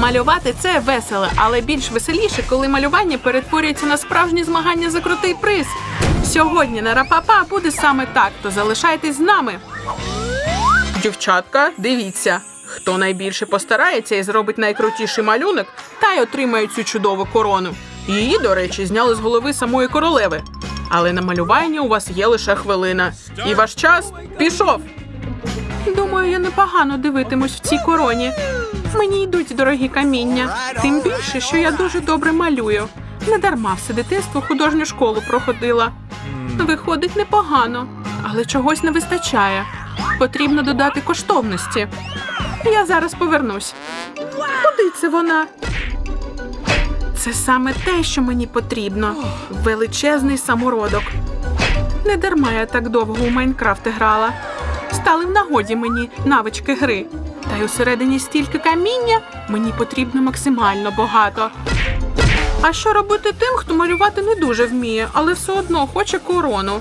Малювати це весело, але більш веселіше, коли малювання перетворюється на справжні змагання за крутий приз. Сьогодні на Рапапа буде саме так, то залишайтесь з нами. Дівчатка, дивіться, хто найбільше постарається і зробить найкрутіший малюнок, та й отримає цю чудову корону. Її, до речі, зняли з голови самої королеви. Але на малювання у вас є лише хвилина. І ваш час пішов. Думаю, я непогано дивитимусь в цій короні. Мені йдуть дорогі каміння. Тим більше, що я дуже добре малюю. Не дарма все дитинство художню школу проходила. Виходить непогано, але чогось не вистачає. Потрібно додати коштовності. Я зараз повернусь. Куди це вона? Це саме те, що мені потрібно. Величезний самородок. Не дарма я так довго у Майнкрафт грала. Стали в нагоді мені навички гри. Й усередині стільки каміння мені потрібно максимально багато. А що робити тим, хто малювати не дуже вміє, але все одно хоче корону?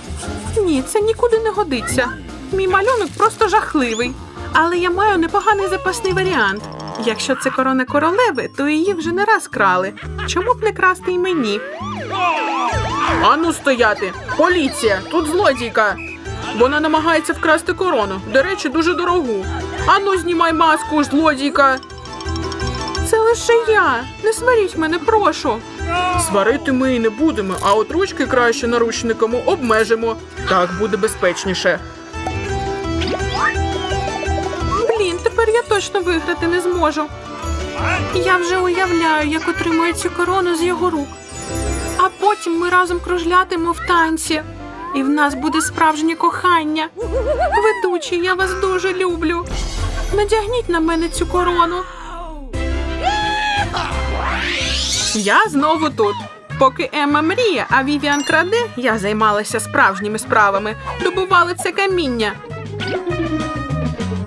Ні, це нікуди не годиться. Мій малюнок просто жахливий. Але я маю непоганий запасний варіант. Якщо це корона королеви, то її вже не раз крали. Чому б не красти й мені? Ану стояти! Поліція! Тут злодійка! Вона намагається вкрасти корону. До речі, дуже дорогу. Ану, знімай маску, злодійка. Це лише я. Не сваріть мене, прошу. Сварити ми і не будемо, а от ручки краще наручниками обмежимо. Так буде безпечніше. Блін, тепер я точно виграти не зможу. Я вже уявляю, як отримаю цю корону з його рук. А потім ми разом кружлятимо в танці. І в нас буде справжнє кохання. Ведучий, я вас дуже люблю. Надягніть на мене цю корону. Я знову тут. Поки Емма мріє, а Вівіан краде, я займалася справжніми справами. Добували це каміння.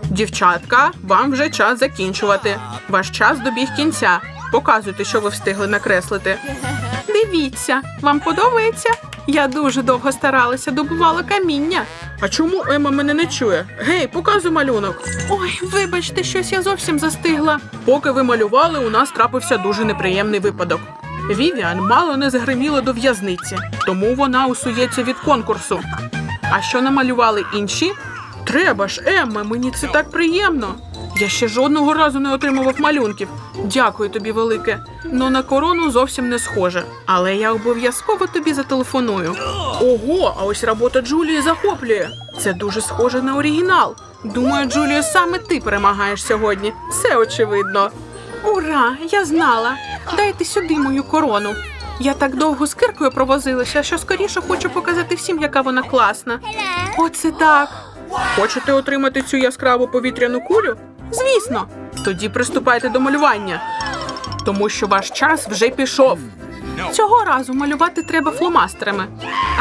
Дівчатка, вам вже час закінчувати. Ваш час добіг кінця. Показуйте, що ви встигли накреслити. Дивіться, вам подобається? Я дуже довго старалася, добувала каміння. А чому Ема мене не чує? Гей, показуй малюнок. Ой, вибачте, щось я зовсім застигла. Поки ви малювали, у нас трапився дуже неприємний випадок. Вівіан мало не загриміла до в'язниці, тому вона усується від конкурсу. А що намалювали інші? Треба ж, Емма, мені це так приємно. Я ще жодного разу не отримував малюнків. Дякую тобі, велике. Ну на корону зовсім не схоже. Але я обов'язково тобі зателефоную. Ого, а ось робота Джулії захоплює. Це дуже схоже на оригінал. Думаю, Джулію, саме ти перемагаєш сьогодні. Все очевидно. Ура! Я знала. Дайте сюди мою корону. Я так довго з киркою провозилася, що скоріше хочу показати всім, яка вона класна. Оце так. Хочете отримати цю яскраву повітряну кулю? Звісно. Тоді приступайте до малювання. Тому що ваш час вже пішов. Цього разу малювати треба фломастерами.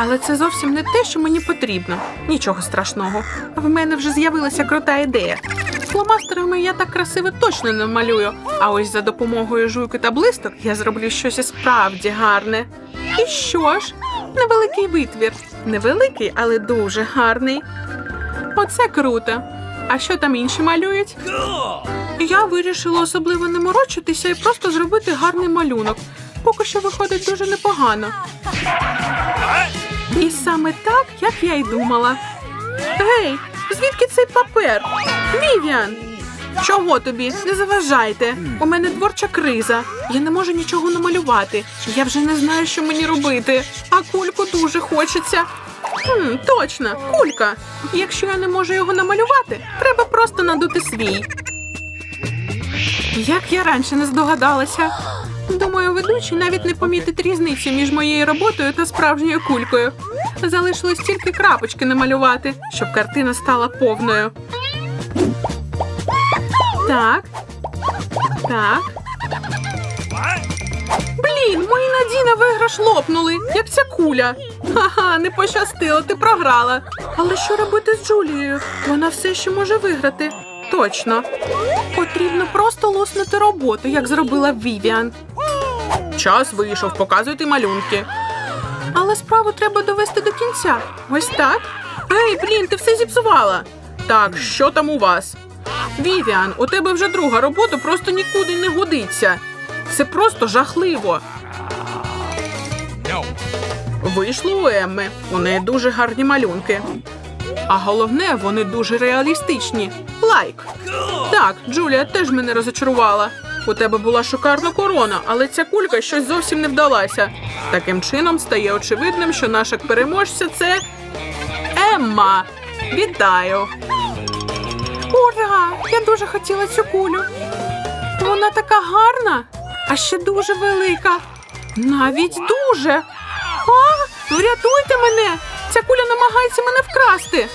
Але це зовсім не те, що мені потрібно. Нічого страшного. В мене вже з'явилася крута ідея. Фломастерами я так красиво точно не малюю. А ось за допомогою жуйки та блисток я зроблю щось справді гарне. І що ж? Невеликий витвір. Невеликий, але дуже гарний. Оце круто. А що там інші малюють? Я вирішила особливо не морочитися і просто зробити гарний малюнок. Поки що виходить дуже непогано. І саме так, як я й думала. Гей, звідки цей папер? Вівіан! Чого тобі? Не заважайте. У мене творча криза. Я не можу нічого намалювати. Я вже не знаю, що мені робити. А кульку дуже хочеться. Хм, точно, кулька. Якщо я не можу його намалювати, треба просто надути свій. Як я раніше не здогадалася. Думаю, ведучий навіть не помітить різниці між моєю роботою та справжньою кулькою. Залишилось тільки крапочки намалювати, щоб картина стала повною. Так. Так. Блін, мої надії на виграш лопнули, як ця куля. Ха-ха, не пощастило, ти програла. Але що робити з Джулією? Вона все ще може виграти. Точно. Потрібно просто луснути роботу, як зробила Вівіан. Час вийшов, показуйте малюнки. Але справу треба довести до кінця. Ось так. Ей, блін, ти все зіпсувала. Так, що там у вас? Вівіан, у тебе вже друга робота просто нікуди не годиться. Це просто жахливо. Вийшло у Емми. У неї дуже гарні малюнки. А головне, вони дуже реалістичні. Лайк. Так, Джулія теж мене розочарувала. У тебе була шикарна корона, але ця кулька щось зовсім не вдалася. Таким чином стає очевидним, що наша переможця це Емма. Вітаю! Ура! Я дуже хотіла цю кулю. Вона така гарна, а ще дуже велика. Навіть дуже. А, врятуйте мене! Ця куля намагається мене вкрасти.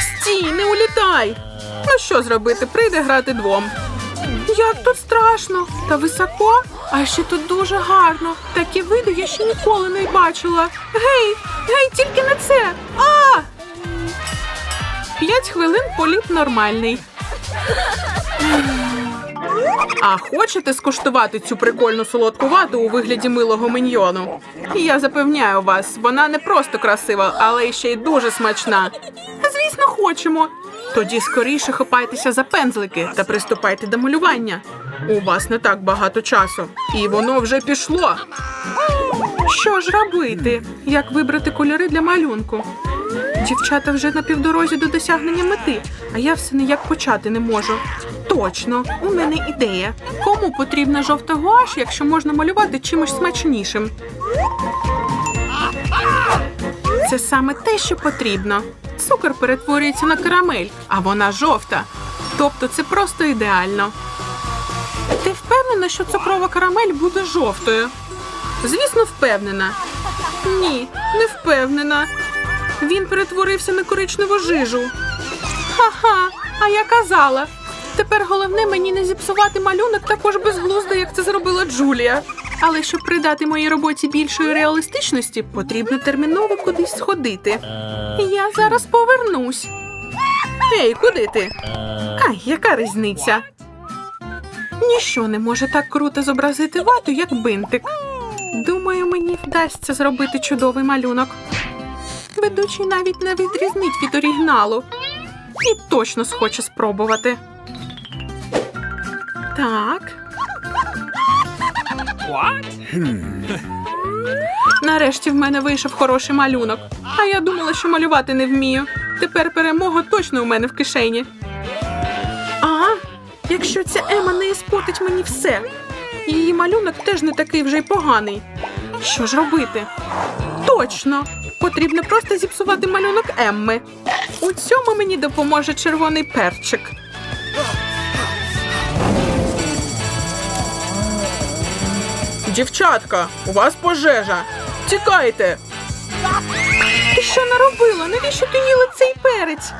Стій, не улітай. Ну що зробити? Прийде грати двом. Як тут страшно та високо, а ще тут дуже гарно. Такі види я ще ніколи не бачила. Гей, гей, тільки не це. А! П'ять хвилин політ нормальний. А хочете скуштувати цю прикольну солодку вату у вигляді милого міньйону? Я запевняю вас, вона не просто красива, але ще й дуже смачна. Звісно, хочемо. Тоді скоріше хапайтеся за пензлики та приступайте до малювання. У вас не так багато часу, і воно вже пішло. Що ж робити? Як вибрати кольори для малюнку? Дівчата вже на півдорозі до досягнення мети, а я все ніяк почати не можу. Точно, у мене ідея. Кому потрібна жовта гуаш, якщо можна малювати чимось смачнішим? Це саме те, що потрібно. Цукор перетворюється на карамель, а вона жовта. Тобто це просто ідеально. Ти впевнена, що цукрова карамель буде жовтою? Звісно, впевнена. Ні, не впевнена. Він перетворився на коричневу жижу. Ха-ха, а я казала. Тепер головне мені не зіпсувати малюнок також безглуздо, як це зробила Джулія. Але щоб придати моїй роботі більшої реалістичності, потрібно терміново кудись сходити. Я зараз повернусь. Ей, куди ти? Ай, яка різниця? Ніщо не може так круто зобразити вату, як бинтик. Думаю, мені вдасться зробити чудовий малюнок. Ведучий навіть не відрізнить від оригіналу. І точно схоче спробувати. Так. Нарешті в мене вийшов хороший малюнок. А я думала, що малювати не вмію. Тепер перемога точно у мене в кишені. А, якщо ця Ема не іспортить мені все. Її малюнок теж не такий вже й поганий. Що ж робити? Точно! Потрібно просто зіпсувати малюнок Емми. У цьому мені допоможе червоний перчик. Дівчатка, у вас пожежа. Тікайте. Ти що наробила? Навіщо ти їла цей перець?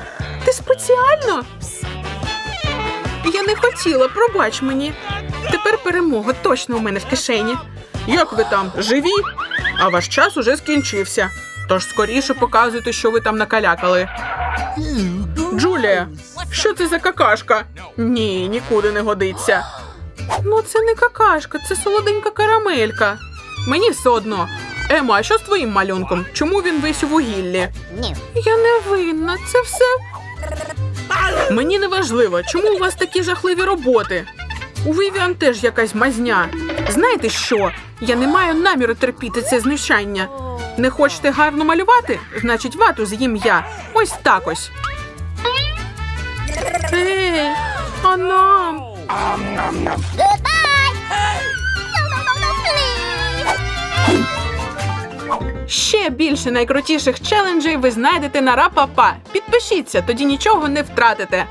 Ти спеціально? Я не хотіла, пробач мені. Тепер перемога точно у мене в кишені. Як ви там, живі? А ваш час уже скінчився. Тож скоріше показуйте, що ви там накалякали. Джулія, що це за какашка? Ні, нікуди не годиться. Ну, це не какашка, це солоденька карамелька. Мені все одно. Ема, а що з твоїм малюнком? Чому він весь у вугіллі? Я не винна, це все. Мені не важливо, чому у вас такі жахливі роботи. У Вівіан теж якась мазня. Знаєте що? Я не маю наміру терпіти це знущання. Не хочете гарно малювати? Значить, вату з'їм я. Ось так ось. Ей, а нам? Ще більше найкрутіших челенджів ви знайдете на Рапапа. Підпишіться, тоді нічого не втратите.